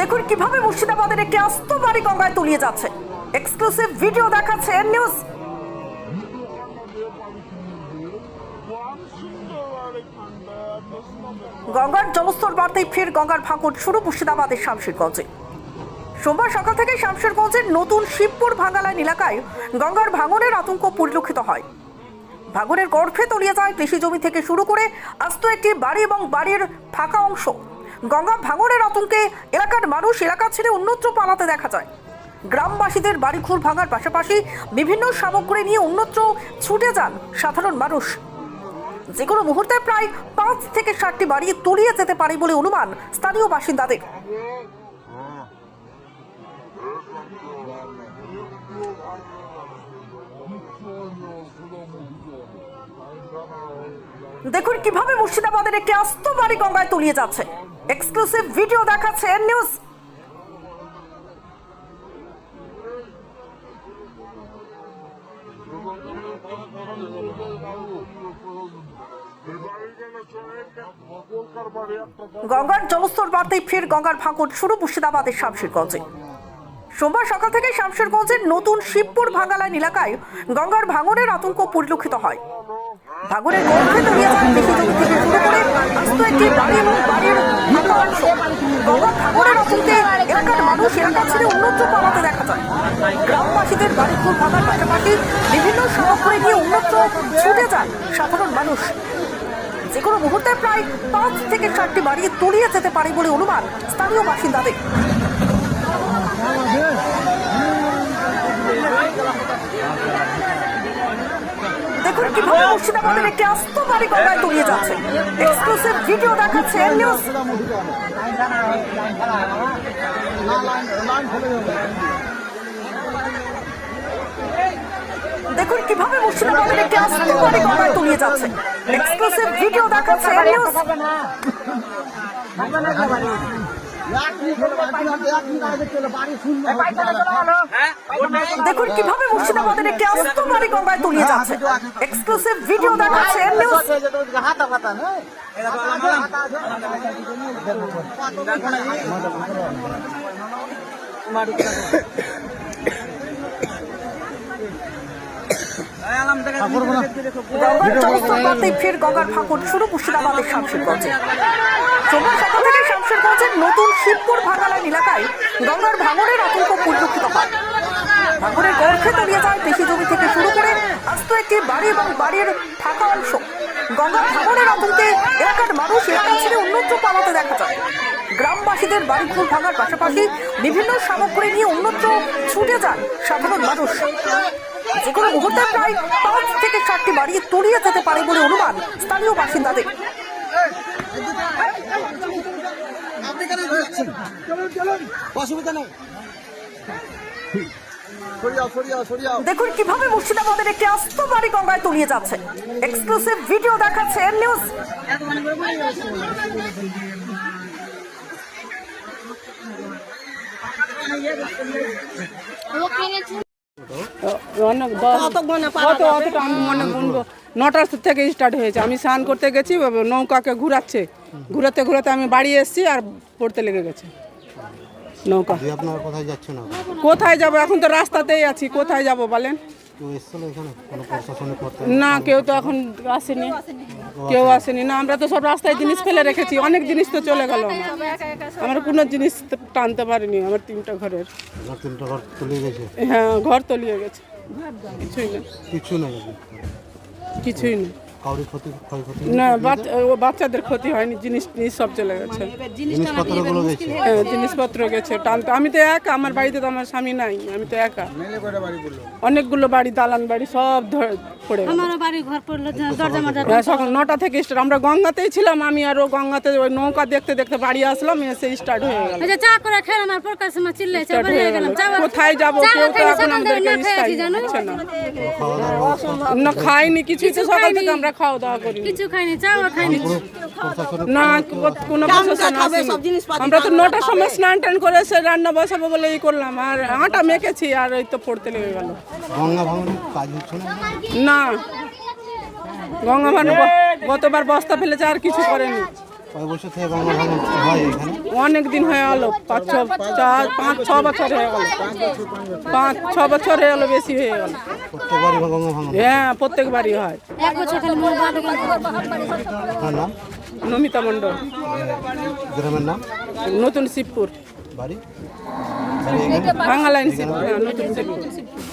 দেখুন কীভাবে মুর্শিদাবাদের একটি আস্ত বাড়ি গঙ্গায় তলিয়ে যাচ্ছে। এক্সক্লুসিভ ভিডিও দেখাচ্ছে নিউজ গঙ্গার জলস্তর বাড়তেই ফের গঙ্গার ভাঙন শুরু মুর্শিদাবাদের শামশেরগঞ্জে। সোমবার সকাল থেকে শামশেরগঞ্জের নতুন শিবপুর ভাঙ্গালাইন এলাকায় গঙ্গার ভাঙনের আতঙ্ক পরিলক্ষিত হয়। ভাঙনের গর্ভে তলিয়ে যায় কৃষি জমি থেকে শুরু করে আস্ত একটি বাড়ি এবং বাড়ির ফাঁকা অংশ। গঙ্গা ভাঙনের আতঙ্কে এলাকার মানুষ এলাকা ছেড়ে অন্যত্র পালাতে দেখা যায়। গ্রামবাসীদের বাড়িঘর ভাঙার পাশাপাশি বিভিন্ন সামগ্রী নিয়ে অন্যত্র ছুটে যান সাধারণ মানুষ। যে কোনো মুহূর্তে প্রায় পাঁচ থেকে ষাটটি বাড়ি তলিয়ে যেতে পারে বলে অনুমান স্থানীয় বাসিন্দাদের। দেখুন কীভাবে মুর্শিদাবাদের একটি আস্ত বাড়ি গঙ্গায় তলিয়ে যাচ্ছে। এক্সক্লুসিভ ভিডিও দেখাচ্ছে নিউজ গঙ্গার জলস্তর বাড়তেই ফের গঙ্গার ভাঙন শুরু মুর্শিদাবাদের শামশেরগঞ্জে। সোমবার সকাল থেকে শামশেরগঞ্জের নতুন শিবপুর ভাঙ্গালাইন এলাকায় গঙ্গার ভাঙনের আতঙ্ক পরিলক্ষিত হয়। ভাঙনের গর্ভে তলিয়ে যায় কৃষি জমি থেকে শুরু করে আস্ত একটি বাড়ি এবং বাড়ির গঙ্গার ভাঙনের আতঙ্কে এলাকার মানুষ এলাকা ছেড়ে অন্যত্র পালাতে দেখা যায়। গ্রামবাসীদের বাড়ি ঘর ভাঙার পাশাপাশি বিভিন্ন সামগ্রী গিয়ে অন্যত্র ছুটে যান সাধারণ মানুষ। যে কোনো মুহূর্তে প্রায় পাঁচ থেকে চারটি বাড়ি তলিয়ে যেতে পারে বলে অনুমান স্থানীয় বাসিন্দাদের। দেখুন কীভাবে মুর্শিদাবাদের একটি আস্ত বাড়ি গঙ্গায় তলিয়ে যাচ্ছে। এক্সক্লুসিভ ভিডিও দেখাচ্ছে নিউজ দেখুন কীভাবে মুর্শিদাবাদের একটি আস্ত বাড়ি গঙ্গায় তলিয়ে যাচ্ছে। এক্সক্লুসিভ ভিডিও দেখাচ্ছে নিউজ দেখুন কীভাবে মুর্শিদাবাদের একটি আস্ত বাড়ি গঙ্গায় তলিয়ে যাচ্ছে। এক্সক্লুসিভ ভিডিও দেখাচ্ছে নিউজ ফের গঙ্গার ভাঙন শুরু মুর্শিদাবাদের শামশেরগঞ্জে। সোমবার সকাল থেকে শামশেরগঞ্জের নতুন শিবপুর ভাঙালাইন এলাকায় গঙ্গার ভাঙনের আতঙ্ক পরিলক্ষিত হয়। ভাঙনের গর্ভে তলিয়ে যায় কৃষি জমি থেকে শুরু করে আস্ত একটি বাড়ি এবং বাড়ির ফাঁকা অংশ। গঙ্গার ভাঙনের আতঙ্কে এলাকার মানুষ এলাকা ছেড়ে অন্যত্র পালাতে দেখা যায়। গ্রামবাসীদের বাড়িঘর ভাঙার পাশাপাশি বিভিন্ন সামগ্রী নিয়ে অন্যত্র ছুটে যান সাধারণ মানুষ। যে কোনো মুহূর্তে প্রায় পাঁচ থেকে চারটি বাড়ি তলিয়ে যেতে পারে বলে অনুমান স্থানীয় বাসিন্দাদের। অসুবিধা নেই। দেখুন কীভাবে মুর্শিদাবাদের একটি আস্ত বাড়ি গঙ্গায় তলিয়ে যাচ্ছে। এক্সক্লুসিভ ভিডিও দেখাচ্ছে এন নিউজ অনেক দশ কত অতটা আমি মনে গুনবো নটার থেকে স্টার্ট হয়েছে। আমি স্নান করতে গেছি নৌকাকে ঘুরাচ্ছে। ঘুরাতে ঘুরাতে আমি বাড়ি এসেছি আর পড়তে লেগে গেছে। নৌকা। কোথায় যাচ্ছেন কোথায় যাব? এখন তো রাস্তাতেই আছি। কোথায় যাব বলেন? না কেউ তো এখন আসেনি। কেউ আসেনি। না আমরা তো সব রাস্তায় জিনিস ফেলে রেখেছি। অনেক জিনিস তো চলে গেল আমার। কোনো জিনিস তো টানতে পারিনি। আমার তিনটা ঘরের। হ্যাঁ ঘর তলিয়ে গেছে। কিছুই না। কিছুই না। কাউরি ক্ষতি ক্ষয়ক্ষতি না বাচ্চা- ও বাচ্চাদের ক্ষতি হয়নি জিনিস সব চলে গেছে। জিনিসপত্রগুলো গেছে। হ্যাঁ জিনিসপত্র গেছে টানতে আমি তো একা আমার বাড়িতে তো আমার স্বামী নাই আমি তো একা। অনেকগুলো বাড়ি দালান বাড়ি সব ধরে পড়ে আমারও বাড়ি ঘর পড়ল দরজা মরজা হ্যাঁ, সকাল নটা থেকে স্টার্ট আমরা গঙ্গাতেই ছিলাম আমি আর ও গঙ্গাতে ওই নৌকা দেখতে দেখতে বাড়ি আসলাম এসে স্টার্ট হয়ে গেল। এই যে চা করে খেলাম আর পর কাছে চিল্লাইছে হয়ে গেলাম কোথায় যাব? কেউ তো খাইনি, এখন আমাদেরকে না খাইনি কিছুই তো কিছু সকাল। থেকে আমরা খাওয়া দাওয়া করি। কিছু খাইনি চাও খাইনি? না কোনো প্রশাসন আসেনি। আমরা তো নটার সময় স্নান টান করে সে রান্না বসাবো বলে ই করলাম আর আটা মেখেছি আর ওই তো পড়তে লেগে গেল। না? গঙ্গা ভানু গতবার বস্তা ফেলেছে আর কিছু করেনি। কয় বছর থেকে গঙ্গা ভাঙন হয় এখানে? অনেক দিন হয়ে গেল পাঁচ ছ চার পাঁচ ছ বছর হয়ে গেল। পাঁচ ছ বছর হয়ে গেল বেশি হয়ে গেল। হয়। হ্যাঁ প্রত্যেকবারই হয়। নমিতা মণ্ডল। গ্রামের নাম? নতুন শিবপুর। বাড়ি? বাড়ি লাইন শিবপুর হ্যাঁ, নতুন শিবপুর।